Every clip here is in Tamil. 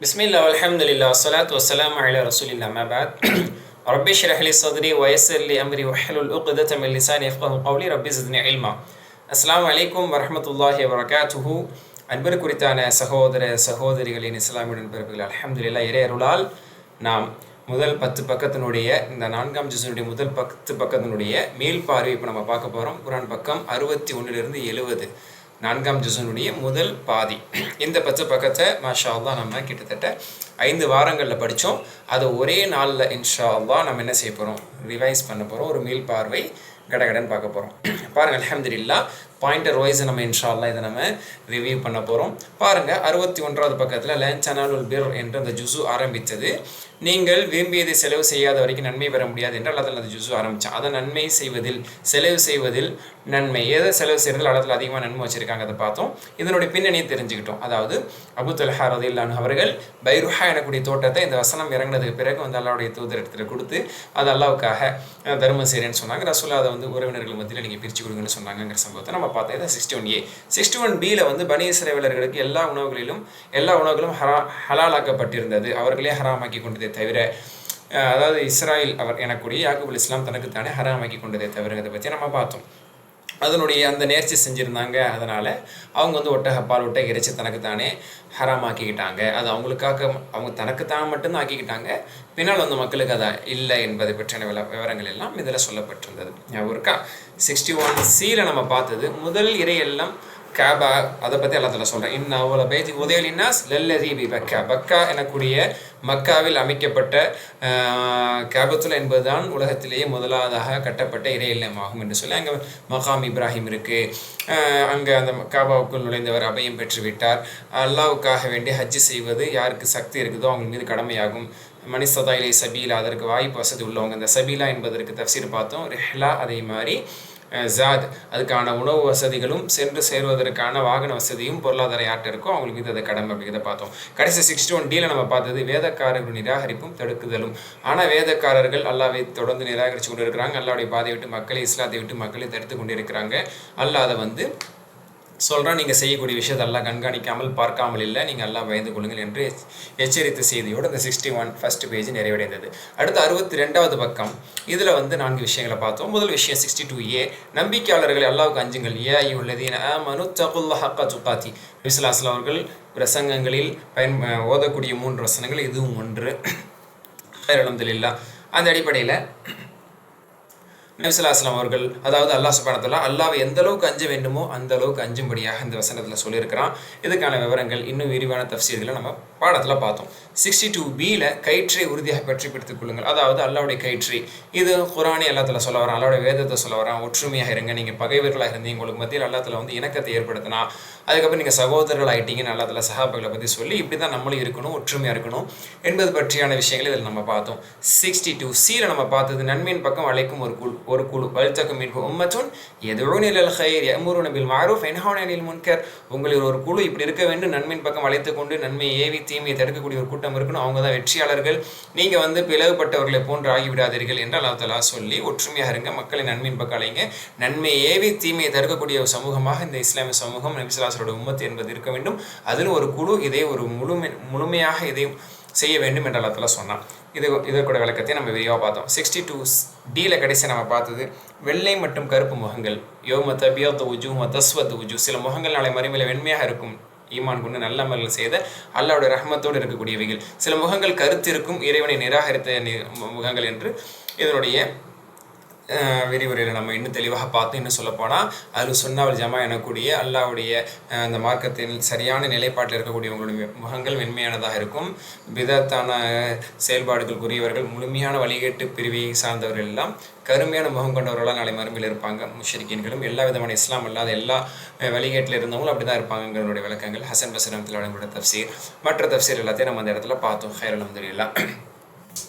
பிஸ்மில்லா அலமதுல்லா சலாத் வசலாம் அலி ரசூலில்லா மபாத் ரபி ஷரஹலி சதுரி வயசலி அம்ரி வஹலுல் உக்தத் அமில் லிசான் இஃப்கஹு கவுலி ரபி சித்னி இல்மா. அஸ்லாம் வலைக்கும் வரமத்துல்லாஹி வரகாத்துஹு அன்பர் குறித்தான சகோதர சகோதரிகளின் இஸ்லாமிய நண்பர்கள் அலமதுல்லா இறையருளால் நாம் முதல் பத்து பக்கத்தினுடைய இந்த நான்காம் ஜிசனுடைய முதல் பத்து பக்கத்தினுடைய மேல் பார்வை இப்போ நம்ம பார்க்க போகிறோம் குரான் பக்கம் அறுபத்தி ஒன்றிலிருந்து எழுவது. நான்காம் ஜுசனுடைய முதல் பாதி. இந்த பத்து பக்கத்தை மாஷா அல்லா நம்ம கிட்டத்தட்ட ஐந்து வாரங்களில் படித்தோம் அதை ஒரே நாளில் இன்ஷா அல்லா நம்ம என்ன செய்ய போகிறோம் ரிவைஸ் பண்ண போகிறோம் ஒரு மீள் பார்வை கடகடன் பார்க்க போகிறோம் பாருங்கள் அலமதுல்லா பாயிண்டர் வைஸ் நம்ம இன்ஷால்லாம் இதை நம்ம ரிவ்யூ பண்ண போகிறோம் பாருங்கள் அறுபத்தி ஒன்றாவது பக்கத்தில் லேன் சனாலுல் பிர் என்று அந்த ஜுசு ஆரம்பித்தது. நீங்கள் விரும்பியதை செலவு செய்யாத வரைக்கும் நன்மை பெற முடியாது என்றால் அதில் அந்த ஜுசு ஆரம்பித்தான் அதை நன்மை செய்வதில் செலவு செய்வதில் நன்மை எதை செலவு செய்கிறதில் அளத்தில் அதிகமாக நன்மை வச்சுருக்காங்க அதை பார்த்தோம். இதனுடைய பின்னணியை தெரிஞ்சுக்கிட்டோம். அதாவது அபு தொல்ஹா ரதில்லான் அவர்கள் பைருஹா எனக்கூடிய தோட்டத்தை இந்த வசனம் இறங்கினதுக்கு பிறகு வந்து அல்லாவுடைய தூதர் இடத்துல கொடுத்து அது அல்லாவுக்காக தர்மம் செய்கிறேன்னு சொன்னாங்க. ரசூலா அதை வந்து உறவினர்கள் மத்தியில் நீங்கள் பிரித்து கொடுங்கன்னு சொன்னாங்கிற சம்பவத்தை நம்ம பார்த்தீங்கன்னா sixty one A sixty one பியில் வந்து பனி இஸ்ரேலர்களுக்கு எல்லா உணவுகளிலும் எல்லா உணவுகளும் ஹரா ஹலாலாக்கப்பட்டிருந்தது. அவர்களே ஹராமாக்கி கொண்டதே தவிர அதாவது இஸ்ராயில் அவர் எனக்கூடிய யாக்குபுல் இஸ்லாம் தனக்கு தானே ஹராமாக்கி கொண்டதே தவிர இதை பற்றி நம்ம பார்த்தோம். அதனுடைய அந்த நேர்ச்சி செஞ்சுருந்தாங்க. அதனால் அவங்க வந்து ஒட்ட ஹப்பால் ஒட்ட இறைச்சி தனக்குத்தானே ஹராமாக்கிக்கிட்டாங்க. அது அவங்களுக்காக அவங்க தனக்குத்தான் மட்டும்தான் ஆக்கிக்கிட்டாங்க. பின்னால் வந்து மக்களுக்கு அதான் இல்லை என்பதை பற்றின வில விவரங்கள் எல்லாம் இதில் சொல்லப்பட்டிருந்தது. ஞாபகம் இருக்கா? சிக்ஸ்டி ஒன் சீரை நம்ம பார்த்தது முதல் இறையெல்லாம் கேபா அதை பற்றி எல்லாத்துல சொல்கிறேன் இன்னும் அவ்வளோ பேஜி உதயலினாஸ் லல்லதி பக்கா. பக்கா எனக்கூடிய மக்காவில் அமைக்கப்பட்ட கேபத்துல் என்பதுதான் உலகத்திலேயே முதலாவதாக கட்டப்பட்ட இறை இல்லமாகும் என்று சொல்லி அங்கே மகாம் இப்ராஹிம் இருக்குது அங்கே அந்த காபாவுக்குள் நுழைந்தவர் அபயம் பெற்றுவிட்டார். அல்லாவுக்காக வேண்டி ஹஜ்ஜு செய்வது யாருக்கு சக்தி இருக்குதோ அவங்க மீது கடமையாகும். மனிசதா சபீலா அதற்கு வாய்ப்பு வசதி உள்ளவங்க. இந்த சபீலா என்பதற்கு தஃசீர் பார்த்தோம். ரெஹ்லா அதே மாதிரி. ஜாத். அதுக்கான உணவு வசதிகளும் சென்று சேருவதற்கான வாகன வசதியும் பொருளாதார யார்கிட்ட இருக்கோ அவங்களுக்கு மீது அதை கடமை அப்படிங்கிறத பார்த்தோம். கடைசி சிக்ஸ்டி ஒன் டீல நம்ம பார்த்தது வேதக்காரர்கள் நிராகரிப்பும் தடுக்குதலும். ஆனால் வேதக்காரர்கள் அல்லாவை தொடர்ந்து நிராகரித்து கொண்டு இருக்கிறாங்க அல்லாவுடைய பாதையை விட்டு மக்களை இஸ்லாத்தை விட்டு மக்களை தடுத்து கொண்டு இருக்கிறாங்க அல்லாஹ் அதை வந்து சொல்கிறான் நீங்கள் செய்யக்கூடிய விஷயத்தை எல்லாம் கண்காணிக்காமல் பார்க்காமல் இல்லை நீங்கள் எல்லாம் பயந்து கொள்ளுங்கள் என்று எச்சரித்த செய்தியோடு இந்த சிக்ஸ்டி ஒன் ஃபஸ்ட் பேஜ் நிறைவடைந்தது. அடுத்து அறுபத்தி ரெண்டாவது பக்கம். இதில் வந்து நான்கு விஷயங்களை பார்த்தோம். முதல் விஷயம் சிக்ஸ்டி டூ ஏ நம்பிக்கையாளர்கள் எல்லாவுக்கு அஞ்சுங்கள். ஏ ஐ உள்ளதீன மனு தகுல்லா ஹக்கா துக்காத்தி. விஸ்லாஸ்லாம் அவர்கள் பிரசங்கங்களில் பயன் ஓதக்கூடிய மூன்று வசனங்கள். இதுவும் ஒன்று. அலமதுல்லா அந்த அடிப்படையில் நபிசுல்லாஸ்லாம் அவர்கள் அதாவது அல்லாஹ் சுபானத்தல்லா அல்லாவை எந்த அளவுக்கு அஞ்ச வேண்டுமோ அந்த அளவுக்கு அஞ்சும்படியாக இந்த வசனத்தில் சொல்லியிருக்கிறான். இதுக்கான விவரங்கள் இன்னும் விரிவான தஃசீர்களை நம்ம பாடத்தில் பார்த்தோம். சிக்ஸ்டி டூ பியில் கயிற்றை உறுதியாக பற்றி பிடித்துக் கொள்ளுங்கள். அதாவது அல்லாவுடைய கயிற்றை. இது குரானி எல்லாத்தில் சொல்ல வரான் அல்லாவுடைய வேதத்தை சொல்ல வரான். ஒற்றுமையாக இருங்க நீங்கள் பகைவர்களாக இருந்தீங்க உங்களுக்கு மத்தியில் அல்லாத்தில் வந்து இணக்கத்தை ஏற்படுத்தினா. அதுக்கப்புறம் நீங்கள் சகோதரர்கள் ஆகிட்டீங்கன்னு அல்லாத்தில் சஹாபங்களை பற்றி சொல்லி இப்படி தான் நம்மளும் இருக்கணும் ஒற்றுமையாக இருக்கணும் என்பது பற்றியான விஷயங்களை இதில் நம்ம பார்த்தோம். சிக்ஸ்டி டூ சியில் நம்ம பார்த்தது நன்மையின் பக்கம் அழைக்கும் ஒரு குழு ஒரு குழு. வலுத்தக்கும் மின் உம்மத்துன் எதுவும் நிழல் ஹைர் எமுரு நபில் மாரூஃப் என்ஹானில் முன்கர். உங்களில் ஒரு குழு இப்படி இருக்க வேண்டும் நன்மையின் பக்கம் அழைத்து கொண்டு நன்மையை ஏவி தீமையை தடுக்கக்கூடிய ஒரு கூட்டம் இருக்கணும். அவங்க தான் வெற்றியாளர்கள். நீங்கள் வந்து பிளவுபட்டவர்களை போன்று ஆகிவிடாதீர்கள் என்று அல்லாஹ் தலா சொல்லி ஒற்றுமையாக இருங்க. மக்களை நன்மையின் பக்கம் அலைங்க. நன்மை ஏவி தீமையை தடுக்கக்கூடிய ஒரு சமூகமாக இந்த இஸ்லாமிய சமூகம் நபிசுலாசரோட உம்மத்து என்பது இருக்க வேண்டும். அதில் ஒரு குழு இதை ஒரு முழுமை முழுமையாக இதை செய்ய வேண்டும் என்று அல்லாஹ் சொன்னான். இது இதற்கூட விளக்கத்தை நம்ம விரிவாக பார்த்தோம். சிக்ஸ்டி டூ டியில் கடைசி நம்ம பார்த்தது வெள்ளை மற்றும் கருப்பு முகங்கள். யோம தபியத் உஜு தஸ்வத் உஜு சில முகங்கள் நாளை மறுமையில் வெண்மையாக இருக்கும். ஈமான் கொண்டு நல்ல அமல்கள் செய்த அல்லாவுடைய ரஹமத்தோடு இருக்கக்கூடியவைகள். சில முகங்கள் கருத்திருக்கும் இறைவனை நிராகரித்த நி- முகங்கள் என்று இதனுடைய விரிவுரையில் நம்ம இன்னும் தெளிவாக பார்த்து இன்னும் சொல்லப்போனால் அதில் சொன்னாவல் ஜமா எனக்கூடிய அல்லாவுடைய அந்த மார்க்கத்தின் சரியான நிலைப்பாட்டில் இருக்கக்கூடியவங்களுடைய முகங்கள் மென்மையானதாக இருக்கும். விதத்தான செயல்பாடுகள் உரியவர்கள் முழுமையான வழிகேட்டு பிரிவை சார்ந்தவர்கள் எல்லாம் கருமையான முகம் கொண்டவர்களாக நாளை மறுமையில் இருப்பாங்க. முஷரிக்கீன்களும் எல்லா விதமான இஸ்லாம் அல்லாத எல்லா வழிகேட்டில் இருந்தவங்களும் அப்படி தான் இருப்பாங்கங்களுடைய விளக்கங்கள். ஹசன் பசரத்தில் வழங்கக்கூடிய தப்சீர். மற்ற தப்சீர் எல்லாத்தையும் நம்ம அந்த இடத்துல பார்த்தோம். ஹைர் அலமதுல்லா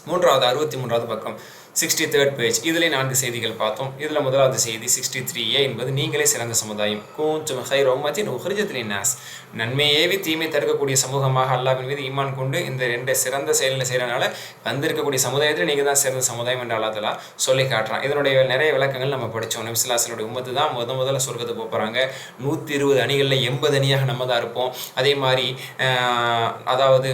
மூன்றாவது அறுபத்தி மூன்றாவது பக்கம். சிக்ஸ்டி தேர்ட் பேஜ் இதிலே நான்கு செய்திகள் பார்த்தோம். இதில் முதலாவது செய்தி சிக்ஸ்டி த்ரீ ஏ என்பது நீங்களே சிறந்த சமுதாயம். கூஞ்சும் ஹை ரோமத்தின் உஹ்ரிஜத்தின் நாஸ் நன்மை ஏவி தீமை தடுக்கக்கூடிய சமூகமாக அல்லாவின் மீது ஈமான் கொண்டு இந்த ரெண்டு சிறந்த செயலில் செய்கிறனால வந்திருக்கக்கூடிய சமுதாயத்தில் நீங்கள் தான் சிறந்த சமுதாயம் என்று அல்லா சொல்லி காட்டுறான். இதனுடைய நிறைய விளக்கங்கள் நம்ம படித்தோம் நபிசுல்லாசனுடைய உமத்து தான் முத முதல்ல சொர்க்கத்துக்கு போகிறாங்க நூற்றி இருபது அணிகளில் எண்பது அணியாக நம்ம தான் இருப்போம். அதே மாதிரி அதாவது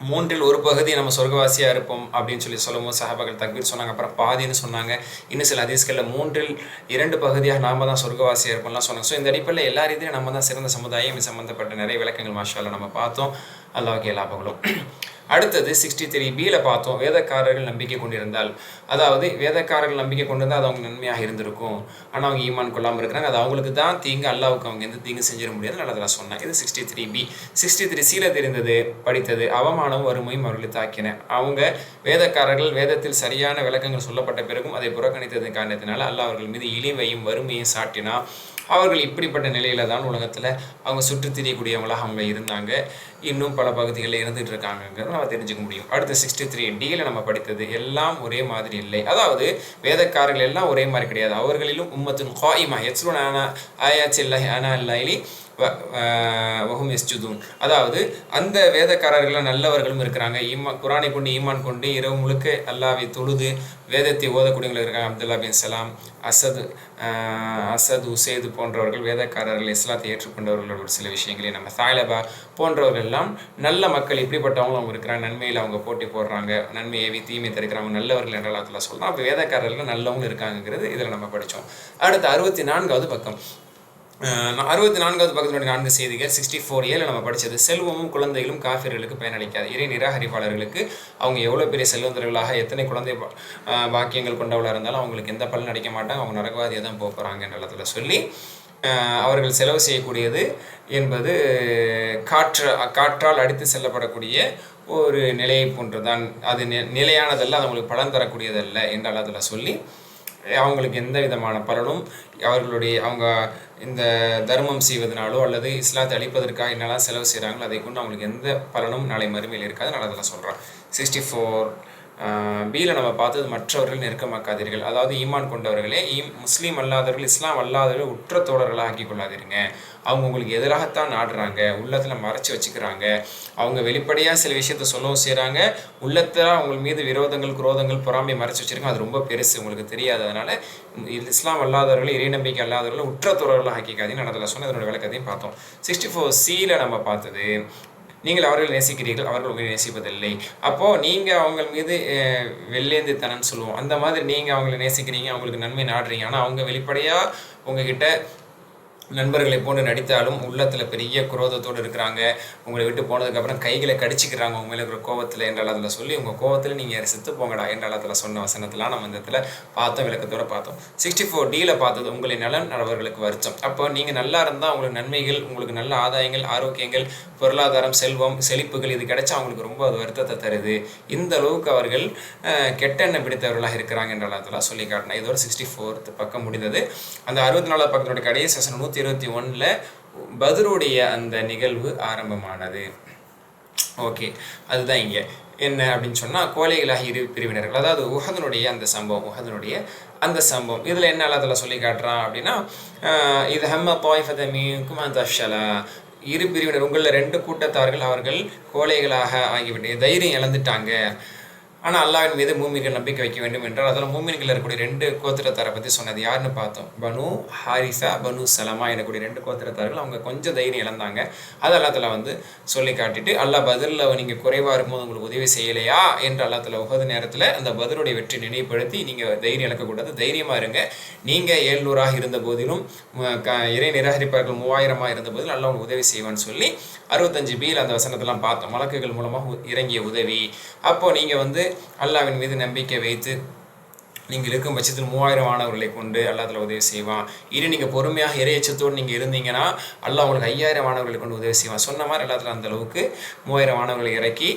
மூன்றில் ஒரு பகுதி நம்ம சொர்க்கவாசியாக இருப்போம் அப்படின்னு சொல்லி சொல்லும்போது சஹாபாக்கள் தக்பீர் சொன்னாங்க அப்புறம் பாதின்னு சொன்னாங்க. இன்னும் சில ஹதீஸ்களில் மூன்றில் இரண்டு பகுதியாக நாம தான் சொர்க்கவாசியாக இருப்போம்லாம் சொன்னாங்க. ஸோ இந்த அடிப்படையில் எல்லா ரீதியிலும் நம்ம தான் சிறந்த சமுதாயம் சம்மந்தப்பட்ட நிறைய விளக்கங்கள் மாஷால நம்ம பார்த்தோம். அல்லாஹ்க்கு எல்லா பகலும் அடுத்தது சிக்ஸ்டி த்ரீ பியில் பார்த்தோம் வேதக்காரர்கள் நம்பிக்கை கொண்டிருந்தால். அதாவது வேதக்காரர்கள் நம்பிக்கை கொண்டிருந்தால் அது அவங்க நன்மையாக இருந்திருக்கும். ஆனால் அவங்க ஈமான் கொள்ளாமல் இருக்கிறாங்க. அது அவங்களுக்கு தான் தீங்கு அல்லாவுக்கு அவங்க எந்த தீங்கு செஞ்சிட முடியாது நல்லதில் சொன்னேன் இது sixty three B sixty three சீல தெரிந்தது படித்தது அவமானம் வறுமையும் அவர்களை தாக்கின. அவங்க வேதக்காரர்கள் வேதத்தில் சரியான விளக்கங்கள் சொல்லப்பட்ட பிறகும் அதை புறக்கணித்தது காரணத்தினால அல்லாஹ் அவர்கள் மீது இழிவையும் வறுமையும் சாட்டினா அவர்கள் இப்படிப்பட்ட நிலையில தான் உலகத்தில் அவங்க சுற்றி திரியக்கூடியவங்களாக அவங்க இருந்தாங்க. இன்னும் பல பகுதிகளில் இருந்துகிட்டு இருக்காங்கிறத நம்ம தெரிஞ்சுக்க முடியும் அடுத்து சிக்ஸ்டி த்ரீ டியில் நம்ம படித்தது எல்லாம் ஒரே மாதிரி இல்லை அதாவது வேதக்காரர்கள் எல்லாம் ஒரே மாதிரி கிடையாது அவர்களிலும் உம்மத்தின் ஹாயிமா எச்லுன் ஆனா ஆயாச்சி இல்லை ஆனா இல்லை வஹும் எஸ்ஜுதூன் அதாவது அந்த வேதக்காரர்கள் நல்லவர்களும் இருக்கிறாங்க. ஈமா குரானை கொண்டு ஈமான் கொண்டு இரவு முழுக்க அல்லாவை தொழுது வேதத்தை ஓதக்கூடியவங்க இருக்காங்க. அப்துல்லா பின் சலாம் அசது அசது உசேது போன்றவர்கள் வேதக்காரர்கள் இஸ்லாத்தை ஏற்றுக்கொண்டவர்கள் ஒரு சில விஷயங்களை. நம்ம சாய்லபா போன்றவர்கள் எல்லாம் நல்ல மக்கள் இப்படிப்பட்டவங்களும் அவங்க இருக்கிறாங்க. நன்மையில் அவங்க போட்டி போடுறாங்க. நன்மை ஏவி தீமை தருக்கிறவங்க நல்லவர்கள் என்றால் அதில் சொல்லலாம் அப்போ வேதக்காரர்கள் நல்லவங்க இருக்காங்கிறது இதில் நம்ம படித்தோம் அடுத்து அறுபத்தி நான்காவது பக்கம். அறுபத்தி நான்காவது பக்கத்தினுடைய நான்கு செய்திகள் சிக்ஸ்டி ஃபோர் ஏல நம்ம படித்தது செல்வமும் குழந்தைகளும் காஃபியர்களுக்கு பயனளிக்காது. இறை நிராகரிப்பாளர்களுக்கு அவங்க எவ்வளோ பெரிய செல்வந்தர்களாக எத்தனை குழந்தை பாக்கியங்கள் கொண்டவளாக இருந்தாலும் அவங்களுக்கு எந்த பலன் அடிக்க மாட்டாங்க அவங்க நரகவாதியாக தான் போக போகிறாங்கன்றதில் சொல்லி அவர்கள் செலவு செய்யக்கூடியது என்பது காற்று காற்றால் அடித்து செல்லப்படக்கூடிய ஒரு நிலையை போன்றுதான். அது நிலையானதல்ல அது அவங்களுக்கு பலன் தரக்கூடியதல்ல என்ற அல்லதில் சொல்லி அவங்களுக்கு எந்த விதமான பலனும் அவர்களுடைய அவங்க இந்த தர்மம் செய்வதனாலோ அல்லது இஸ்லாத்தை அழிப்பதற்காக என்னெல்லாம் செலவு செய்கிறாங்களோ அதை கொண்டு அவங்களுக்கு எந்த பலனும் நாளை மறுமையில் இருக்காது. நான் அதில் சொல்கிறேன் சிக்ஸ்டி ஃபோர் பியில் நம்ம பார்த்தது மற்றவர்கள் நெருக்கமாக்காதீர்கள். அதாவது ஈமான் கொண்டவர்களே ஈம் முஸ்லீம் அல்லாதவர்கள் இஸ்லாம் அல்லாதவர்கள் உற்ற தோழர்களாக ஆக்கி கொள்ளாதீருங்க. அவங்க உங்களுக்கு எதிராகத்தான் ஆடுறாங்க உள்ளத்தில் மறைச்சி வச்சுக்கிறாங்க. அவங்க வெளிப்படையாக சில விஷயத்த சொல்லவும் செய்கிறாங்க உள்ளத்தில் அவங்க மீது விரோதங்கள் குரோதங்கள் பொறாமை மறைச்சி வச்சுருக்காங்க. அது ரொம்ப பெருசு உங்களுக்கு தெரியாது. அதனால் இஸ்லாம் அல்லாதவர்கள் இறை நம்பிக்கை அல்லாதவர்கள் உற்ற தோழர்களாக ஆக்கிக்காதீங்க. நான் அதில் சொன்ன அதனோட விளக்கத்தையும் பார்த்தோம். சிக்ஸ்டி ஃபோர் சியில் நம்ம பார்த்தது நீங்கள் அவர்கள் நேசிக்கிறீர்கள் அவர்கள் உங்களை நேசிப்பதில்லை. அப்போது நீங்கள் அவங்க மீது வெள்ளேந்து தனன்னு சொல்லுவோம். அந்த மாதிரி நீங்கள் அவங்களை நேசிக்கிறீங்க அவங்களுக்கு நன்மை நாடுறீங்க. ஆனால் அவங்க வெளிப்படையாக உங்ககிட்ட நண்பர்களை போன்று நடித்தாலும் உள்ளத்தில் பெரிய குரோதத்தோடு இருக்கிறாங்க. உங்களை விட்டு போனதுக்கப்புறம் கைகளை கடிச்சிக்கிறாங்க. உங்க இருக்கிற கோவத்தில் என்றால் அதில் சொல்லி உங்கள் கோவத்தில் நீங்கள் செத்து போங்கடா என்ற அளத்தில் சொன்ன வசனத்தெலாம் நம்ம இந்த இடத்துல பார்த்தோம் விளக்கத்தோடு பார்த்தோம். சிக்ஸ்டி ஃபோர் டியில் பார்த்தது உங்களை நலன் அவர்களுக்கு வருத்தம். அப்போ நீங்கள் நல்லா இருந்தால் உங்களுக்கு நன்மைகள் உங்களுக்கு நல்ல ஆதாயங்கள் ஆரோக்கியங்கள் பொருளாதாரம் செல்வம் செழிப்புகள் இது கிடைச்சா அவங்களுக்கு ரொம்ப அது வருத்தத்தை தருது. இந்த அளவுக்கு அவர்கள் கெட்ட எண்ணம் பிடித்தவர்களாக இருக்கிறாங்க என்ற அளத்தில் சொல்லி காட்டினேன் இதோட சிக்ஸ்டி ஃபோர்த் பக்கம் முடிந்தது. அந்த அறுபத்தி நாலாவது பக்கத்தினுடைய கடைசி செஷன் நூற்றி இருபத்தி ஒன்றில் பதருடைய அந்த நிகழ்வு ஆரம்பமானது. ஓகே அதுதான் இங்கே. என்ன அப்படின்னு சொன்னால் கோழைகளாக இரு பிரிவினர்கள் அதாவது உஹதனுடைய அந்த சம்பவம் உஹதனுடைய அந்த சம்பவம். இதில் என்ன அதில் சொல்லி காட்டுறான் அப்படின்னா இது ஹம்ம பாய்ஃபதமீக்கும் அந்த அஷலா இரு பிரிவினர் உங்களில் ரெண்டு கூட்டத்தார்கள் அவர்கள் கோழைகளாக ஆகிவிட்டு தைரியம் இழந்துட்டாங்க. ஆனால் அல்லாவின் மீது மூமின்கள் நம்பிக்கை வைக்க வேண்டும் என்றால் அதில் மூமின்கள் இருக்கக்கூடிய ரெண்டு கோத்திரத்தாரை பற்றி சொன்னது யாருன்னு பார்த்தோம்? பனு ஹாரிசா பனு சலமா எனக்கூடிய ரெண்டு கோத்திரத்தார்கள் அவங்க கொஞ்சம் தைரியம் இழந்தாங்க. அது அல்லாத்தில் வந்து சொல்லி காட்டிட்டு அல்லா பதிலில் நீங்கள் குறைவாக இருக்கும்போது உங்களுக்கு உதவி செய்யலையா? என்று அல்லாத்தில் உகது நேரத்தில் அந்த பதிலுடைய வெற்றி நினைவுபடுத்தி நீங்கள் தைரியம் இழக்கக்கூடாது தைரியமாக இருங்க. நீங்கள் ஏழ்நூறாக இருந்த போதிலும் இறை நிராகரிப்பார்கள் மூவாயிரமாக இருந்த போதிலும் நல்லா உங்களுக்கு உதவி செய்வான்னு சொல்லி அறுபத்தஞ்சு பியில் அந்த வசனத்தெல்லாம் பார்த்தோம். வழக்குகள் மூலமாக இறங்கிய உதவி. அப்போது நீங்கள் வந்து அல்லாவின் மீது நம்பிக்கை வைத்து நீங்கள் இருக்கும் பட்சத்தில் மூவாயிரம் மாணவர்களை கொண்டு அல்லாத்தில் உதவி செய்வான். இனி நீங்கள் பொறுமையாக இறையச்சத்தோடு நீங்கள் இருந்தீங்கன்னா அல்லா உங்களுக்கு ஐயாயிரம் மாணவர்களை கொண்டு உதவி செய்வான். சொன்ன மாதிரி எல்லாத்துல அந்த அளவுக்கு மூவாயிரம் மாணவர்களை இறக்கி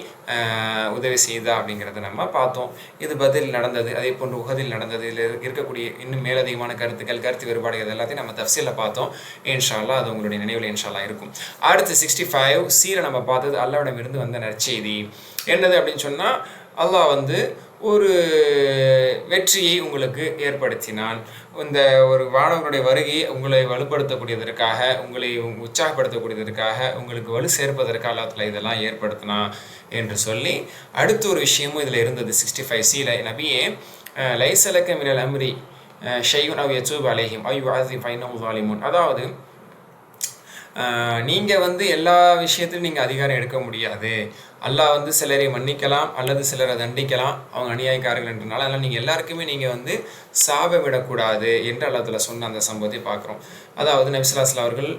உதவி செய்தா அப்படிங்கிறத நம்ம பார்த்தோம். இது பதில் நடந்தது அதே போன்று உகதில் நடந்தது. இதில் இருக்கக்கூடிய இன்னும் மேலதிகமான கருத்துக்கள் கருத்து வேறுபாடுகள் எல்லாத்தையும் நம்ம தஃசீலில் பார்த்தோம். இன்ஷால்லா அது உங்களுடைய நினைவில் இன்ஷால்லா இருக்கும். அடுத்து சிக்ஸ்டி ஃபைவ் சீரை நம்ம பார்த்தது அல்லாவிடமிருந்து வந்த நற்செய்தி. என்னது அப்படின்னு சொன்னால் அல்லாஹ் வந்து ஒரு வெற்றியை உங்களுக்கு ஏற்படுத்தினான். இந்த ஒரு வானவருடைய வருகை உங்களை வலுப்படுத்தக்கூடியதற்காக உங்களை உற்சாகப்படுத்தக்கூடியதற்காக உங்களுக்கு வலு சேர்ப்பதற்காக அல்லாத்துல இதெல்லாம் ஏற்படுத்தினா என்று சொல்லி அடுத்த ஒரு விஷயமும் இதில் இருந்தது. சிக்ஸ்டி ஃபைவ் சியில் நபியே லைசலக்க மிரல் அம்ரி ஷையுன் அவ் யச்சூப் அலேஹிம் ஐ வாசி ஃபைனம் வாலிமுன் அதாவது நீங்கள் வந்து எல்லா விஷயத்திலும் நீங்கள் அதிகாரம் எடுக்க முடியாது. அல்லாஹ் வந்து சிலரை மன்னிக்கலாம் அல்லது சிலரை தண்டிக்கலாம் அவங்க அநியாயக்காரர்கள்ன்றனால அதனால் நீங்கள் எல்லாருக்குமே நீங்கள் வந்து சாப விடக்கூடாது என்று அல்லாத்துல சொன்ன அந்த சம்பவத்தை பார்க்குறோம். அதாவது நபிசுலாஸ்லா அவர்கள்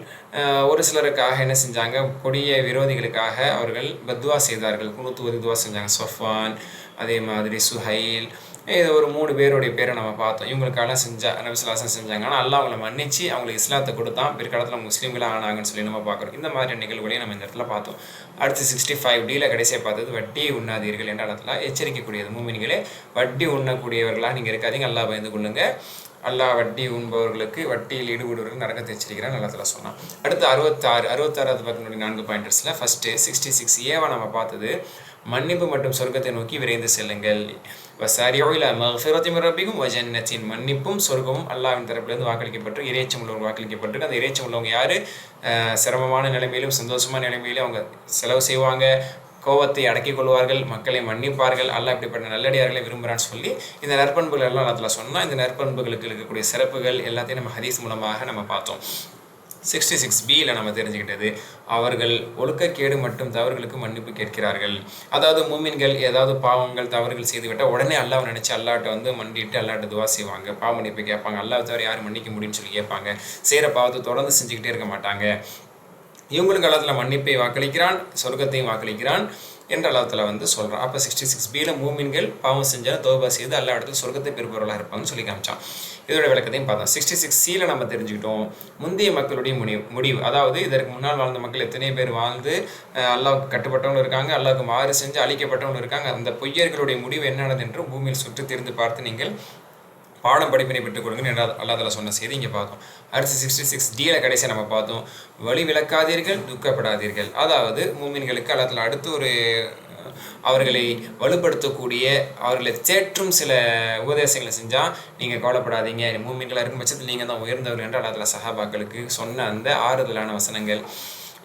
ஒரு சிலருக்காக என்ன செஞ்சாங்க? கொடிய விரோதிகளுக்காக அவர்கள் பத்வா செய்தார்கள். குணுத்துவது துவா செஞ்சாங்க. சொஃபான் அதே மாதிரி சுஹைல் இது ஒரு மூணு பேருடைய பேரை நம்ம பார்த்தோம். இவங்களுக்கெல்லாம் செஞ்சா நபிசுல்லாசம் செஞ்சாங்க. ஆனால் அல்லா அவங்களை மன்னிச்சு அவங்களுக்கு இஸ்லாத்தை கொடுத்தான். பிற்காலத்தில் முஸ்லீம்களாக ஆனாங்கன்னு சொல்லி நம்ம பார்க்குறோம். இந்த மாதிரி நிகழ்வுகளையும் நம்ம இந்த இடத்துல பார்த்தோம். அடுத்து சிக்ஸ்டி ஃபைவ் டியில் கடைசியாக பார்த்தது வட்டி உண்ணாதீர்கள் என்ற இடத்துல எச்சரிக்கக்கூடியது. மூமின்களே வட்டி உண்ணக்கூடியவர்களாக நீங்கள் இருக்காதீங்க. அல்லா பயந்து கொள்ளுங்க. அல்லாஹ் வட்டி உண்பவர்களுக்கு வட்டியில் ஈடுபடுவர்கள் நரகத்தை எச்சரிக்கிறார் நல்லத்துல சொன்னான். அடுத்து அறுபத்தாறு அறுபத்தாறாவது பக்கத்தினுடைய நான்கு பாயிண்டர்ஸில் ஃபஸ்ட்டு சிக்ஸ்டி சிக்ஸ் ஏவா நம்ம பார்த்தது மன்னிப்பு மற்றும் சொர்க்கத்தை நோக்கி விரைந்து செல்லுங்கள். வசாரியோ இல்லை மஃபிரத்தி ரப்பிக்கும் வஜன்னத்தின் மன்னிப்பும் சொர்க்கமும் அல்லாவின் தரப்பிலிருந்து வாக்களிக்கப்பட்டு இறைச்சம் உள்ளவங்க வாக்களிக்கப்பட்டு அந்த இறைச்சம் உள்ளவங்க யார்? சிரமமான நிலைமையிலும் சந்தோஷமான நிலைமையிலும் அவங்க செலவு செய்வாங்க. கோபத்தை அடக்கிக் கொள்வார்கள். மக்களை மன்னிப்பார்கள். அல்ல இப்படிப்பட்ட நல்லடியார்களை விரும்புகிறான்னு சொல்லி இந்த நற்பண்புகள் எல்லாம் அதில் சொன்னால் இந்த நற்பண்புகளுக்கு இருக்கக்கூடிய சிறப்புகள் எல்லாத்தையும் நம்ம ஹதீஸ் மூலமாக நம்ம பார்த்தோம். சிக்ஸ்டி சிக்ஸ் பியில் நம்ம தெரிஞ்சுக்கிட்டது. அவர்கள் ஒழுக்கக்கேடு மற்றும் தவறுகளுக்கு மன்னிப்பு கேட்கிறார்கள். அதாவது மூமின்கள் ஏதாவது பாவங்கள் தவறுகள் செய்துவிட்டால் உடனே அல்லாவை நினச்சி அல்லாட்ட வந்து மண்டிட்டு அல்லாட்ட துவா செய்வாங்க. பாவ மன்னிப்பு கேட்பாங்க. அல்லாவை தவிர யார் மன்னிக்க முடியும்னு சொல்லி கேட்பாங்க. செய்கிற பாவத்தை தொடர்ந்து செஞ்சுக்கிட்டே இருக்க மாட்டாங்க. இவங்களுக்கு காலத்தில் மன்னிப்பை வாக்களிக்கிறான் சொர்க்கத்தையும் வாக்களிக்கிறான் என்ற அளவத்தில் வந்து சொல்கிறான் அப்போ சிக்ஸ்டி சிக்ஸ் பியில் மூமின்கள் பாவம் செஞ்சால் தோபா செய்து எல்லா இடத்துல சொர்க்கத்தை பெறுபவர்களாக இருப்பாங்கன்னு சொல்லி காமிச்சான். இதோட விளக்கத்தையும் பார்த்தோம். சிக்ஸ்டி சிக்ஸ் சியில் நம்ம தெரிஞ்சுக்கிட்டோம். முந்தைய மக்களுடைய முடிவு முடிவு. அதாவது இதற்கு முன்னால் வாழ்ந்த மக்கள் எத்தனை பேர் வாழ்ந்து அல்லாவுக்கு கட்டுப்பட்டவங்களும் இருக்காங்க அல்லாவுக்கு மாறு செஞ்சு அழிக்கப்பட்டவங்களும் இருக்காங்க. அந்த பொய்யர்களுடைய முடிவு என்னென்னது என்று பூமியில் சுற்றி திரிந்து பார்த்து நீங்கள் பாடம் படிப்பினை பெற்றுக் கொடுங்கன்னு என்று அல்லாஹ் சொன்ன செய்தி இங்கே பார்த்தோம் அடுத்து சிக்ஸ்டி சிக்ஸ் டியில் கடைசியாக நம்ம பார்த்தோம். வழி விளக்காதீர்கள் துக்கப்படாதீர்கள். அதாவது மூமின்களுக்கு அல்லாத்தில் அடுத்து ஒரு அவர்களை வலுப்படுத்தக்கூடிய அவர்களை தேற்றும் சில உபதேசங்களை செஞ்சால் நீங்கள் கவலைப்படாதீங்க. மூமின்களாக இருக்கும் பட்சத்தில் நீங்கள் தான் உயர்ந்தவர்கள் என்று அல்லாஹ் சஹாபாக்களுக்கு சொன்ன அந்த ஆறுதலான வசனங்கள்.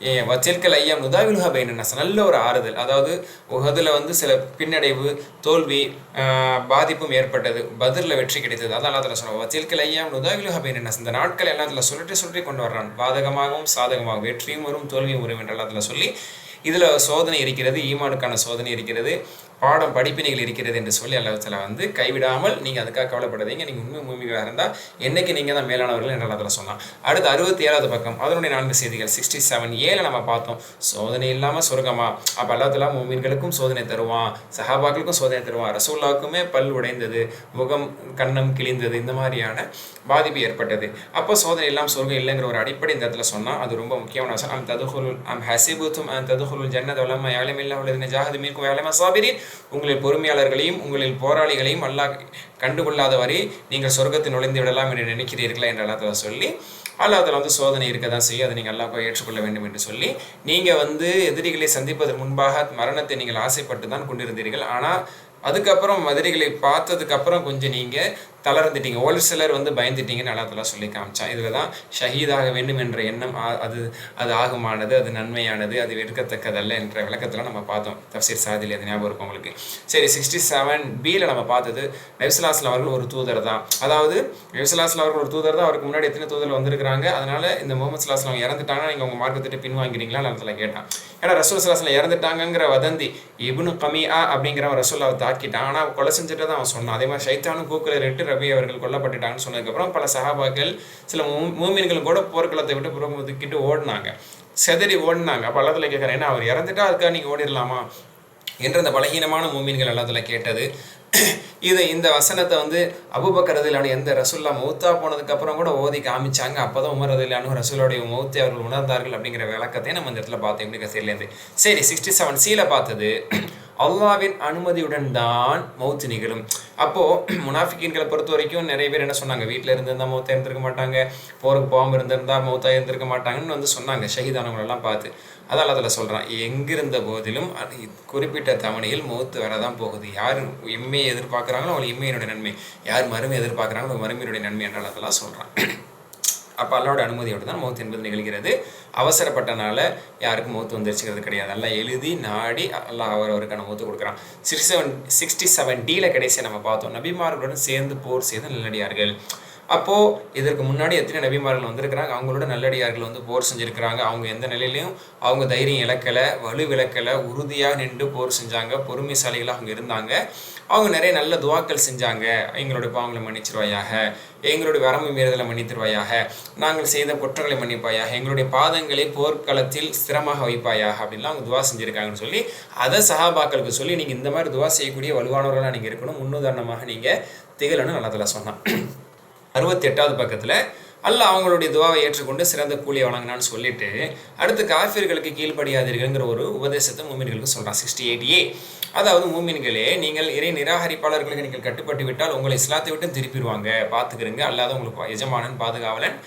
ஏ வச்சிற்கல் ஐயா முதாவிலுஹா பைனஸ் நல்ல ஒரு ஆறுதல். அதாவது உகதில் வந்து சில பின்னடைவு தோல்வி பாதிப்பும் ஏற்பட்டது. பதிலில் வெற்றி கிடைத்தது. அதான் எல்லாத்துல சொல்லுவோம் வச்சிற்கல் ஐயா முதாவிலுஹா பைனஸ் இந்த நாட்கள் எல்லாத்துல சுழற்றி சுழற்றி கொண்டு வர்றான். பாதகமாகவும் சாதகமாகவும் வெற்றியும் வரும் தோல்வியும் வரும் என்று அதில் சொல்லி இதில் சோதனை இருக்கிறது ஈமானுக்கான சோதனை இருக்கிறது. பாடம் படிப்பினைகள் இருக்கிறது என்று சொல்லி அல்லத்தில் வந்து கைவிடாமல் நீங்கள் அதுக்காக கவலைப்படாதீங்க. நீங்கள் உண்மை மூமிகளாக இருந்தால் என்றைக்கு நீங்கள் தான் மேலானவர்கள் என்ற அதில் சொன்னான். அடுத்து அறுபத்தி ஏழாவது பக்கம் அதனுடைய நான்கு செய்திகள் சிக்ஸ்டி செவன் ஏழை நம்ம பார்த்தோம். சோதனை இல்லாமல் சொர்க்கமா? அப்போ அல்லத்தில் மூமின்களுக்கும் சோதனை தருவான் சஹாபாக்களுக்கும் சோதனை தருவான். ரசூல்லாவுக்குமே பல் உடைந்தது முகம் கண்ணம் கிழிந்தது இந்த மாதிரியான பாதிப்பு ஏற்பட்டது. அப்போ சோதனை இல்லாமல் சொர்க்கம் இல்லைங்கிற ஒரு அடிப்படை இந்த இடத்துல சொன்னால் அது ரொம்ப முக்கியமான விஷயம் அம் ததுகுல் அம் ஹசிபுத்தும் அம் ததுகுல் ஜன்னத் வலம யாலமில்லா உள்ளது ஜாஹது மீக்கும் வேலம சாபிரி உங்களில் பொறுமையாளர்களையும் உங்களில் போராளிகளையும் அல்லாஹ் கண்டுகொள்ளாத வரை நீங்கள் சொர்க்கத்தில் நுழைந்து விடலாம் என்று நினைக்கிறீர்களா என்று அல்லாஹ் சொல்லி அதில் வந்து சோதனை இருக்க தான் செய்யும். அதை நீங்கள் அல்லாஹ் ஏற்றுக்கொள்ள வேண்டும் என்று சொல்லி நீங்கள் வந்து எதிரிகளை சந்திப்பதற்கு முன்பாக மரணத்தை நீங்கள் ஆசைப்பட்டு தான் கொண்டிருந்தீர்கள். ஆனால் அதுக்கப்புறம் எதிரிகளை பார்த்ததுக்கப்புறம் கொஞ்சம் நீங்கள் தளர்ந்துட்டீங்க. ஒரு சிலர் வந்து பயந்துட்டீங்கன்னு அல்லாஹ் சொல்லி காமிச்சான். இதில் தான் ஷஹீதாக வேண்டும் என்ற எண்ணம் அது அது ஆகுமானது அது நன்மையானது அது வெறுக்கத்தக்கதல்ல என்ற விளக்கத்தில் நம்ம பார்த்தோம். தப்சீர் சாதியில் அது ஞாபகம் இருக்கும் உங்களுக்கு. சரி சிக்ஸ்டி செவன் பியில் நம்ம பார்த்தது நபிசுல்லாஸ்லாம் அவர்கள் ஒரு தூதர் தான். அதாவது நபிசுல்லாஸ்லாம் அவர்கள் ஒரு தூதர் தான். அவருக்கு முன்னாடி எத்தனை தூதர் வந்திருக்கிறாங்க? அதனால இந்த முகமது அவங்க இறந்துட்டாங்கன்னா நீங்கள் உங்கள் மார்க்கத்திட்டு பின்வாங்கிறீங்களா அதில் கேட்டான். ஏன்னா ரசூல் சலாஸ்ல இறந்துட்டாங்கங்கிற வதந்தி இபுனு கமியா அப்படிங்கிறவன் அவர் தாக்கிட்டான். ஆனால் கொலை செஞ்சுட்டு தான் அவன் சொன்னான். அதே மாதிரி சைத்தானும் கூக்கில் ரெட்டு ரபி அவர்கள் கொல்லப்பட்டுட்டாங்கன்னு சொன்னதுக்கப்புறம் பல சகாபாக்கள் சில மூ- கூட போர்க்களத்தை விட்டு புறம் ஒதுக்கிட்டு ஓடினாங்க. செதறி ஓடினாங்க. அப்போ அல்லத்தில் கேட்குறேன் ஏன்னா அவர் இறந்துட்டா அதுக்காக நீங்கள் ஓடிடலாமா என்று அந்த பலகீனமான மூமீன்கள் எல்லாத்துல கேட்டது. இது இந்த வசனத்தை வந்து அபுபக்கரதிலான எந்த ரசுல்லா மௌத்தா போனதுக்கு அப்புறம் கூட ஓதி காமிச்சாங்க. அப்போதான் உமர் அதிலானு ரசூலோடைய மௌத்தி அவர்கள் உணர்ந்தார்கள் அப்படிங்கிற விளக்கத்தை நம்ம இந்த இடத்துல பார்த்தோம். எப்படி கசையிலேருந்து சரி சிக்ஸ்டி செவன் சீல பார்த்தது. அல்லாவின் அனுமதியுடன் தான் மௌத்து நிகழும். அப்போ முனாஃபிக்கீன்களை பொறுத்த வரைக்கும் நிறைய பேர் என்ன சொன்னாங்க? வீட்டில் இருந்திருந்தா மௌத்தா இருந்திருக்க மாட்டாங்க. போருக்கு போகாமல் இருந்திருந்தா மௌத்தா இருந்திருக்க மாட்டாங்கன்னு வந்து சொன்னாங்க. ஷஹீதானவங்களெல்லாம் பார்த்து. அதான் அதில் சொல்கிறான் எங்கிருந்த போதிலும் குறிப்பிட்ட தவணையில் மௌத்து வரதான் போகுது. யார் எம்மையை எதிர்பார்க்குறாங்களோ அவங்க எம்மையினுடைய நன்மை. யார் மருமை எதிர்பார்க்குறாங்களோ மருமையினுடைய நன்மை என்றால் அதெல்லாம் சொல்கிறான் அப்போ அல்லாவோட அனுமதியோடு தான் மௌத் என்பது நிகழ்கிறது. அவசரப்பட்டனால யாருக்கும் மௌத்து வந்துருச்சுக்கிறது கிடையாது. எல்லாம் எழுதி நாடி அல்லாஹ் அவர் அவருக்கான மௌத்து கொடுக்குறான். சிக்ஸ் செவன் சிக்ஸ்டி செவன் டியில் கடைசியாக நம்ம பார்த்தோம் நபிமார்களுடன் சேர்ந்து போர் செய்த நல்லடியார்கள் அப்போது இதற்கு முன்னாடி எத்தனை நபிமார்கள் வந்திருக்கிறாங்க? அவங்களோட நல்லடியார்கள் வந்து போர் செஞ்சுருக்கிறாங்க. அவங்க எந்த நிலையிலையும் அவங்க தைரியம் இழக்கலை வலு விளக்கலை உறுதியாக நின்று போர் செஞ்சாங்க பொறுமைசாலிகளாக அவங்க இருந்தாங்க. அவங்க நிறைய நல்ல துவாக்கள் செஞ்சாங்க. எங்களுடைய பாவங்களை மன்னிச்சிருவாயாக. எங்களுடைய வரம்பு மீறுதலை மன்னித்திருவாயாக. நாங்கள் செய்த குற்றங்களை மன்னிப்பாயாக. எங்களுடைய பாதங்களை போர்க்களத்தில் ஸ்திரமாக வைப்பாயாக அப்படின்லாம் அவங்க துவா செஞ்சுருக்காங்கன்னு சொல்லி அதை சஹாபாக்களுக்கு சொல்லி நீங்கள் இந்த மாதிரி துவா செய்யக்கூடிய வலுவானவர்களாக நீங்கள் இருக்கணும். முன்னுதாரணமாக நீங்கள் திகழணும் நல்லதில் சொன்னான். அறுபத்தி எட்டாவது பக்கத்தில் அல்லாஹ் அவங்களுடைய துவாவை ஏற்றுக்கொண்டு சிறந்த கூலியை வழங்கினான்னு சொல்லிட்டு அடுத்து காஃபியர்களுக்கு கீழ்ப்படியாதீர்கள்ங்கிற ஒரு உபதேசத்தை மூமின்களுக்கு சொல்கிறான் சிக்ஸ்டி எயிட் ஏ அதாவது மூமின்களே நீங்கள் இறை நிராகரிப்பாளர்களுக்கு நீங்கள் கட்டுப்பட்டு விட்டால் உங்களை இஸ்லாத்தை விட்டு திருப்பிடுவாங்க. பார்த்துக்கிறங்க அல்லாத உங்களுக்கு எஜமானன் பாதுகாவலன்.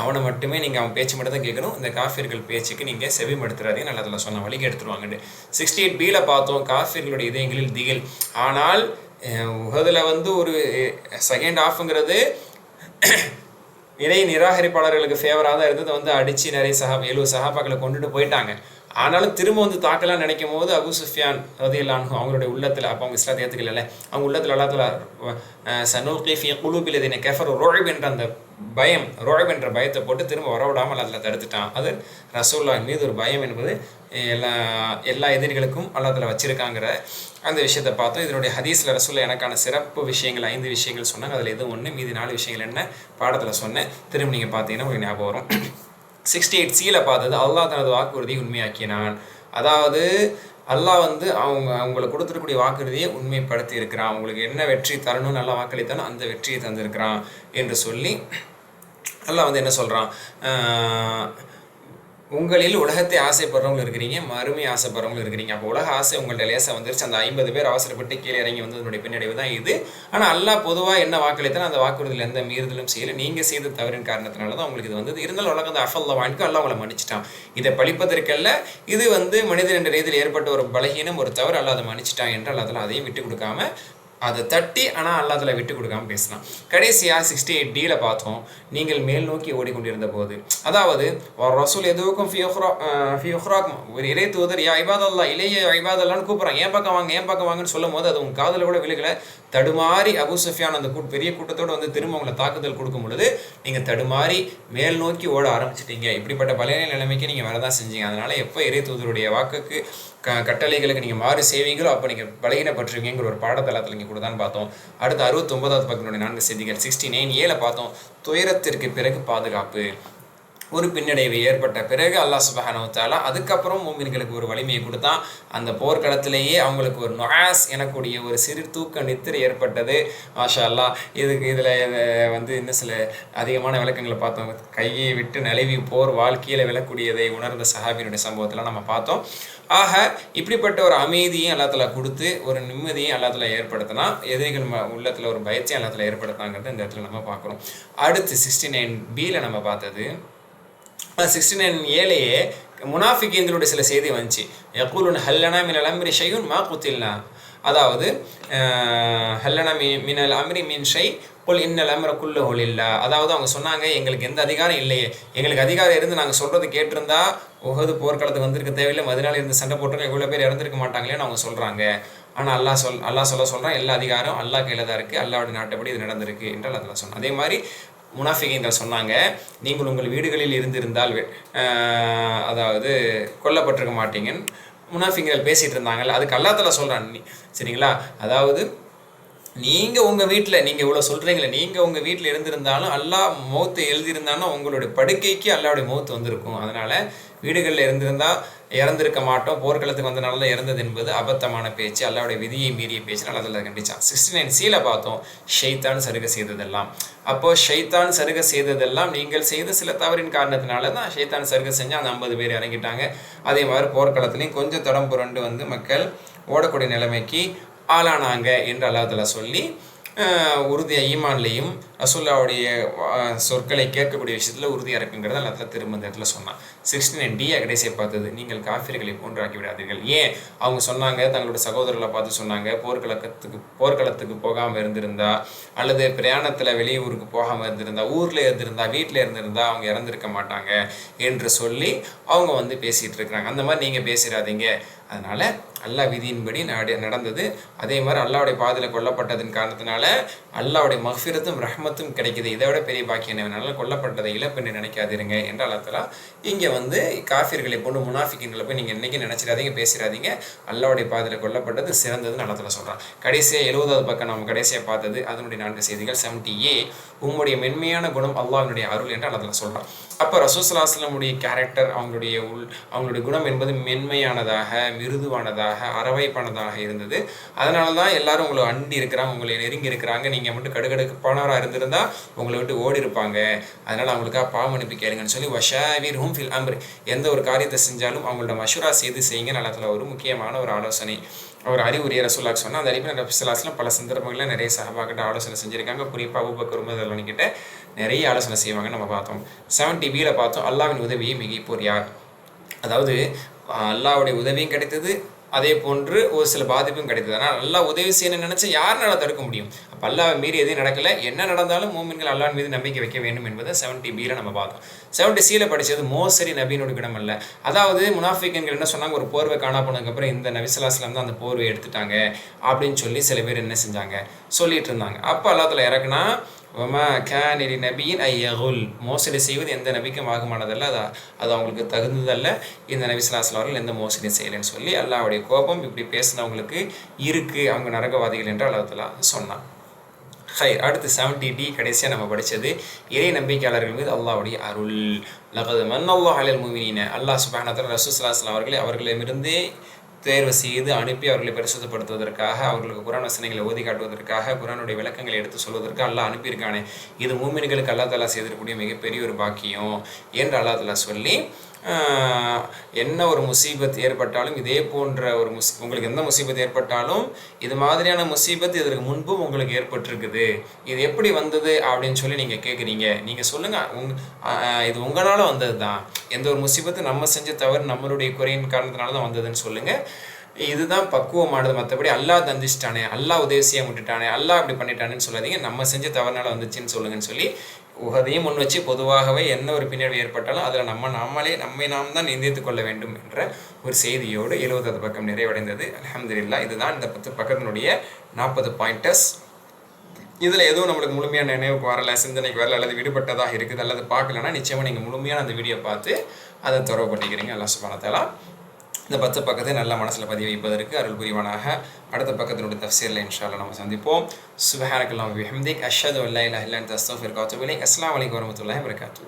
அவனை மட்டுமே நீங்கள் அவன் பேச்சு மட்டும் தான் கேட்கணும். இந்த காஃபியர்கள் பேச்சுக்கு நீங்கள் செவிமடுத்துறாதீங்க நல்லதில் சொன்ன வழிக்கு எடுத்துருவாங்கன்னு சிக்ஸ்டி எயிட் பியில் பார்த்தோம் காஃபியர்களுடைய இதயங்களில் திகில். ஆனால் உகதில் வந்து ஒரு செகண்ட் ஆஃப்ங்கிறது இறை நிராகரிப்பாளர்களுக்கு ஃபேவராக தான் இருந்தது. வந்து அடித்து நிறைய சகா எழுபது சஹாபாக்களை கொண்டுட்டு போயிட்டாங்க. ஆனாலும் திரும்ப வந்து தாக்கலாம் நினைக்கும் போது அபு சுஃபியான் ரதியல்லானு அவங்களுடைய உள்ளத்தில் அப்போ அவங்க இஸ்லாத்தை ஏற்றுக்கல அவங்க உள்ளத்தில் அல்லாத்துல சனூகி குழுபில் இதனை கெஃபர் ரோழிப் என்ற அந்த பயம் ரோழிப் என்ற பயத்தை போட்டு திரும்ப வரவிடாமல் அதில் தடுத்துட்டான். அது ரசூல்லா மீது ஒரு பயம் என்பது எல்லா எல்லா எதிரிகளுக்கும் அல்லாத்தில் வச்சிருக்காங்கிற அந்த விஷயத்தை பார்த்தோம். இதனுடைய ஹதீஸில் ரசூல்லா எனக்கான சிறப்பு விஷயங்கள் ஐந்து விஷயங்கள் சொன்னாங்க. அதில் எதுவும் ஒன்று மீதி நாலு விஷயங்கள் என்ன? பாடத்தில் சொன்னேன். திரும்ப நீங்கள் பார்த்தீங்கன்னா உங்களுக்கு ஞாபகம் வரும். சிக்ஸ்டி எயிட் சீல பார்த்தது. அல்லாஹ் தனது வாக்குறுதியை உண்மையாக்கினான். அதாவது அல்லாஹ் வந்து அவங்க அவங்களை கொடுத்துருக்கூடிய வாக்குறுதியை உண்மைப்படுத்தி இருக்கிறான் அவங்களுக்கு என்ன வெற்றி தரணும் நல்லா வாக்களித்தானோ அந்த வெற்றியை தந்திருக்கிறான் என்று சொல்லி அல்லாஹ் வந்து என்ன சொல்கிறான் உங்களில் உலகத்தை ஆசைப்படுறவங்க இருக்கிறீங்க மறுமை ஆசைப்படுறவங்க இருக்கிறீங்க. அப்போ உலக ஆசை உங்கள்கிட்ட லேசாக வந்துருச்சு. அந்த ஐம்பது பேர் அவசரப்பட்டு கீழே இறங்கி வந்ததனுடைய பின்னடைவு தான் இது. ஆனால் எல்லாம் பொதுவாக என்ன வாக்களித்தாலும் அந்த வாக்குறுதியில் எந்த மீறுதலும் செய்யலை. நீங்கள் செய்த தவறின் காரணத்தினால தான் உங்களுக்கு இது வந்து இருந்தாலும் உலகம் அந்த அஃபல்ல வாங்கிட்டு அல்லா உங்களை மன்னிச்சிட்டான். இதை பழிப்பதற்கல்ல இது வந்து மனிதன் என்ற ரீதியில் ஏற்பட்ட ஒரு பலகீனம் ஒரு தவறு அல்லாத மன்னிச்சிட்டான் என்று அதெல்லாம் அதையும் விட்டு கொடுக்காம அதை தட்டி ஆனால் அல்லாதல விட்டு கொடுக்காம பேசலாம் கடைசியாக சிக்ஸ்டி எயிட் டியில் பார்த்தோம் நீங்கள் மேல் நோக்கி ஓடிக்கொண்டிருந்த போது அதாவது ஒரு ரசூல் எதுவுக்கும் ஃபியோஹ்ராக் ஒரு இறை தூதர் யா ஐபாதல்லா இளைய ஐபாதல்லான்னு கூப்பிட்றாங்க ஏன் பக்கம் வாங்க ஏன் பக்கம் வாங்கன்னு சொல்லும் போது அது உங்கள் காதில் கூட விழுகலை. தடுமாறி அபு சுஃபியான் அந்த கூட் பெரிய கூட்டத்தோடு வந்து திரும்ப உங்களை தாக்குதல் கொடுக்கும் பொழுது நீங்கள் தடுமாறி மேல் நோக்கி ஓட ஆரம்பிச்சிட்டீங்க. இப்படிப்பட்ட பழைய நிலைமைக்கு நீங்கள் வரதான் செஞ்சீங்க. அதனால் எப்போ இறை தூதருடைய வாக்குக்கு க கட்டளைகளுக்கு நீங்கள் மாறு செய்வீங்களோ அப்போ நீங்கள் பலகீனப்பட்டிருவீங்கிற ஒரு பாடத்தளத்தில் நீங்கள் கொடுத்தான்னு பார்த்தோம். அடுத்து அறுபத்தொன்பதாவது பக்கத்தினுடைய நான்கு செய்திகள் சிக்ஸ்டி நைன் ஏழை பார்த்தோம் துயரத்திற்கு பிறகு பாதுகாப்பு. ஒரு பின்னடைவு ஏற்பட்ட பிறகு அல்லாஹ் சுபஹானவத்தாலா அதுக்கப்புறம் மூமின்களுக்கு ஒரு வலிமையை கொடுத்தான். அந்த போர்க்களத்திலேயே அவங்களுக்கு ஒரு நொயாஸ் எனக்கூடிய ஒரு சிறு தூக்க நித்திரை ஏற்பட்டது. மாஷா அல்லா இதுக்கு இதில் வந்து இன்னும் சில அதிகமான விளக்கங்களை பார்த்தோம். கையை விட்டு நழுவி போர் வாழ்க்கையில் விளக்கூடியதை உணர்ந்த சஹாபியினுடைய சம்பவத்தில் நம்ம பார்த்தோம். ஆக இப்படிப்பட்ட ஒரு அமைதியும் எல்லாத்துல கொடுத்து ஒரு நிம்மதியும் எல்லாத்துல ஏற்படுத்தினா எதிரிகள் உள்ளத்தில் ஒரு பயத்தையும் எல்லாத்துல ஏற்படுத்தினாங்கிறது இந்த இடத்துல நம்ம பார்க்குறோம். அடுத்து சிக்ஸ்டி நைன் பியில் நம்ம பார்த்தது சிக்ஸ்டி நைன் ஏழையே முனாஃபிகேந்திரோட சில செய்தி வந்துச்சு. யகுலுன் ஹல்லனா மினல் அம்ரி ஷையுன் மா குத்தில்னா. அதாவது ஹல்லனா மீ மினல் அம்ரி மின் ஷை குல் இன்னல் அம்ர குல்ல இல்லா அதாவது அவங்க சொன்னாங்க எங்களுக்கு எந்த அதிகாரம் இல்லையே. எங்களுக்கு அதிகாரம் இருந்து நாங்கள் சொல்கிறது கேட்டிருந்தா உகது போர்க்களத்துக்கு வந்திருக்க தேவையில்லை மதினால இருந்து சண்டை போட்டுருக்க இவ்வளோ பேர் இறந்துருக்க மாட்டாங்களேன்னு அவங்க சொல்கிறாங்க ஆனால் அல்லாஹ் சொல் அல்லாஹ் சொல்ல சொல்கிறான் எல்லா அதிகாரம் அல்லாஹ் கையில் தான் இருக்குது அல்லாவோட நாட்டப்படி இது நடந்திருக்கு என்று அதில் சொன்னான். அதே மாதிரி முனாஃபிகங்கள் சொன்னாங்க. நீங்கள் உங்கள் வீடுகளில் இருந்திருந்தால் அதாவது கொல்லப்பட்டிருக்க மாட்டீங்கன்னு முனாஃபிங்கள் பேசிகிட்டு இருந்தாங்கல்ல அதுக்கு அல்லாத்தில் சொல்கிறான் நீ சரிங்களா? அதாவது நீங்கள் உங்கள் வீட்டில் நீங்கள் இவ்வளோ சொல்கிறீங்களே நீங்கள் உங்கள் வீட்டில் இருந்திருந்தாலும் அல்லா மௌத்து எழுதியிருந்தாலும் உங்களுடைய படுக்கைக்கு அல்லாவுடைய மௌத்து வந்திருக்கும். அதனால் வீடுகளில் இருந்திருந்தால் இறந்திருக்க மாட்டோம். போர்க்களத்துக்கு வந்தனால தான் இறந்தது என்பது அபத்தமான பேச்சு. அல்லாவுடைய விதியை மீறிய பேச்சுனால அதில் கண்டிச்சான் சிக்ஸ்டி நைன் சீல பார்த்தோம் ஷெய்தான் சருக செய்ததெல்லாம். அப்போது ஷைத்தான் சருக செய்ததெல்லாம் நீங்கள் செய்த சில தவறின் காரணத்தினால தான் ஷைத்தான் சருக செஞ்சு அந்த ஐம்பது பேர் இறங்கிட்டாங்க. அதே மாதிரி போர்க்களத்துலேயும் கொஞ்சம் தடம் புரண்டு வந்து மக்கள் ஓடக்கூடிய நிலைமைக்கு ஆளானாங்க என்று அல்லாஹால சொல்லி உறுதிய ஈமான்லேயும் ரசூல்லாவுடைய சொற்களை கேட்கக்கூடிய விஷயத்தில் உறுதியாக இருக்குங்கிறத எல்லாத்துல திரும்ப இந்த இடத்துல சொன்னான். சிக்ஸ்டி நைன் டியை கடைசியை பார்த்தது நீங்கள் காஃபிர்களை போன்றாக்கி விடாதீர்கள். ஏன்? அவங்க சொன்னாங்க தங்களோட சகோதரர்களை பார்த்து சொன்னாங்க போர்க்களத்துக்கு போர்க்களத்துக்கு போகாமல் இருந்திருந்தா அல்லது பிரயாணத்தில் வெளியூருக்கு போகாமல் இருந்திருந்தா ஊரில் இருந்திருந்தா வீட்டில் இருந்திருந்தா அவங்க இறந்துருக்க மாட்டாங்க என்று சொல்லி அவங்க வந்து பேசிகிட்டு இருக்கிறாங்க. அந்த மாதிரி நீங்கள் பேசிடாதீங்க. அதனால் அல்லாஹ் விதியின்படி நடந்தது. அதே மாதிரி அல்லாவுடைய பாதையில் கொல்லப்பட்டதன் காரணத்தினால அல்லாவுடைய மஃபிரத்தும் ரஹ்ம ரஹ்மத்தும் கிடைக்குது. இதை விட பெரிய பாக்கியம் என்ன? கொல்லப்பட்டதை இழப்பென்று நினைக்காதிருங்க என்ற அல்லத்தலா இங்கே வந்து காஃபியர்களை போன்று முனாஃபிக்கின்களை போய் நீங்கள் இன்றைக்கி நினச்சிடாதீங்க பேசிடாதீங்க. அல்லாவுடைய பாதையில் கொல்லப்பட்டது சிறந்ததுன்னு அல்லத்தில் சொல்கிறான் கடைசியாக எழுபதாவது பக்கம் நம்ம கடைசியாக பார்த்தது அதனுடைய நான்கு செய்திகள் செவன்டி ஏ உங்களுடைய மென்மையான குணம் அல்லாவினுடைய அருள் என்று அல்லத்தில் சொல்கிறான் அப்போ ரசூசலாஸ்லமுடைய கேரக்டர் அவங்களுடைய உள் அவங்களுடைய குணம் என்பது மென்மையானதாக மிருதுவானதாக அரவைப்பானதாக இருந்தது. அதனால தான் எல்லாரும் உங்களை அண்டி இருக்கிறாங்க உங்களை நெருங்கி இருக்கிறாங்க. நீங்கள் மட்டும் கடுகடுப்பானவராக இருந்திருந்தா உங்களை விட்டு ஓடி இருப்பாங்க. அதனால் அவங்களுக்காக பாவம் அனுப்பி கேளுங்கன்னு சொல்லி வஷாவீர் ஹூம் ஃபில் அம்ர். எந்த ஒரு காரியத்தை செஞ்சாலும் அவங்களோட மஷூரா செய்து செய்யுங்க. நல்லத்தில் ஒரு முக்கியமான ஒரு ஆலோசனை. அவர் அறிவுரிய ரசூலாக் சொன்னால் அந்த அறிவு ரபிசலாஸ்லாம் பல சந்தர்ப்பங்களில் நிறைய சகபாக்கிட்ட ஆலோசனை செஞ்சுருக்காங்க. குறிப்பாக அபுபக்கர் உமதல் கிட்ட நிறைய ஆலோசனை செய்வாங்க. நம்ம பார்த்தோம். செவன்டி பியில் பார்த்தோம் அல்லாவின் உதவியை மிகைப்போர் யார்? அதாவது அல்லாவுடைய உதவியும் கிடைத்தது அதே போன்று ஒரு சில பாதிப்பும் கிடைத்தது. ஆனால் நல்லா உதவி செய்யணும்னு நினச்சா யாருனால தடுக்க முடியும். அப்போ அல்லாவை மீறி எதுவும் நடக்கல. என்ன நடந்தாலும் மூமின்கள் அல்லாவின் மீது நம்பிக்கை வைக்க வேண்டும் என்பதை செவன்டி பியில் நம்ம பார்த்தோம். செவன்டி சியில் படித்தது மோசரி நபியினோட குணம் அல்ல. அதாவது முனாஃபிகன்கள் என்ன சொன்னாங்க? ஒரு போர்வை காணா போனதுக்கப்புறம் இந்த நபிசலாஸ்லாம் தான் அந்த போர்வை எடுத்துட்டாங்க அப்படின்னு சொல்லி சில பேர் என்ன செஞ்சாங்க? சொல்லிட்டு இருந்தாங்க. அப்போ அல்லாத்தில் இறக்குனா ஒமா கேனிரி நபியின் ஐயகுல் மோசடி செய்வது எந்த நபிக்கும் ஆகுமானதல்ல அது அது அவங்களுக்கு தகுந்ததல்ல. இந்த நபி ஸல்லல்லாஹு அவர்கள் எந்த மோசடி செய்யலைன்னு சொல்லி அல்லாவுடைய கோபம் இப்படி பேசினவங்களுக்கு இருக்கு. அவங்க நரகவாதிகள் என்று அல்லாஹ் சொன்னான். ஹை அடுத்து செவன்டி டி கடைசியாக நம்ம படித்தது இறை நம்பிக்கையாளர்கள் மீது அல்லாவுடைய அருள். லகது மன்னல்லா அல்லாஹ் அலல் முமினின அல்லாஹ் சுபானத்தில் ரசூஸ்லாஸ்லாம் அவர்களை அவர்களிடமிருந்தே தேர்வு செய்து அனுப்பி அவர்களை பரிசுத்தப்படுத்துவதற்காக அவர்களுக்கு குரான் வசனங்களை ஓதி காட்டுவதற்காக குரானுடைய விளக்கங்களை எடுத்து சொல்வதற்கு அல்லாஹ் அனுப்பியிருக்கானே. இது மூமின்களுக்கு அல்லா தலா செய்திருக்கக்கூடிய மிகப்பெரிய ஒரு பாக்கியம் என்று அல்லா தலா சொல்லி என்ன ஒரு முசீபத் ஏற்பட்டாலும் இதே போன்ற ஒரு முஸ் உங்களுக்கு எந்த முசீபத் ஏற்பட்டாலும் இது மாதிரியான முசீபத் இதற்கு முன்பும் உங்களுக்கு ஏற்பட்டிருக்குது. இது எப்படி வந்தது அப்படின்னு சொல்லி நீங்கள் கேட்குறீங்க நீங்கள் சொல்லுங்கள் உங் இது உங்களால் வந்தது தான் எந்த ஒரு முசீபத்து நம்ம செஞ்ச தவறு நம்மளுடைய குறையின் காரணத்தினால தான் வந்ததுன்னு சொல்லுங்கள் இதுதான் பக்குவமானது. மற்றபடி அல்லாஹ் தந்திச்சிட்டானே அல்லாஹ் உதவி செய்ய விட்டுட்டானே அல்லாஹ் அப்படி பண்ணிட்டானேன்னு சொல்லாதீங்க. நம்ம செஞ்ச தவறுனால வந்துச்சுன்னு சொல்லுங்கன்னு சொல்லி உகதையும் முன் வச்சு பொதுவாகவே என்ன ஒரு பின்னடைவு ஏற்பட்டாலும் அதில் நம்ம நாமளே நம்மை நாம் தான் நிந்தித்து கொள்ள வேண்டும் என்ற ஒரு செய்தியோடு எழுபதாவது பக்கம் நிறைவடைந்தது. அல்ஹம்துலில்லாஹ் இதுதான் இந்த பத்து பக்கத்தினுடைய நாற்பது பாயிண்டர்ஸ் இதில் எதுவும் நம்மளுக்கு முழுமையான நினைவுக்கு வரல சிந்தனைக்கு வரல அல்லது விடுபட்டதாக இருக்குது அல்லது பார்க்கலன்னா நிச்சயமாக நீங்கள் முழுமையான அந்த வீடியோ பார்த்து அதை தொடர்பு பண்ணிக்கிறீங்க அல்லா சுபானத்தெல்லாம் இந்த பத்து பக்கத்தை நல்ல மனசில் பதிவு வைப்பதற்கு அருள் புரிவானாக அடுத்த பக்கத்தினுடைய தஃசீரில் இன்ஷால்லா நம்ம சந்திப்போம். சுபஹானக்கல்லாம் விஹம்திக் அஷது அல்லா இல்லா இல்லா அஸ்தஃபிர் காத்துபிலை அஸ்லாம் வலைக்கம் வரமத்துல்லாஹி வரகாத்து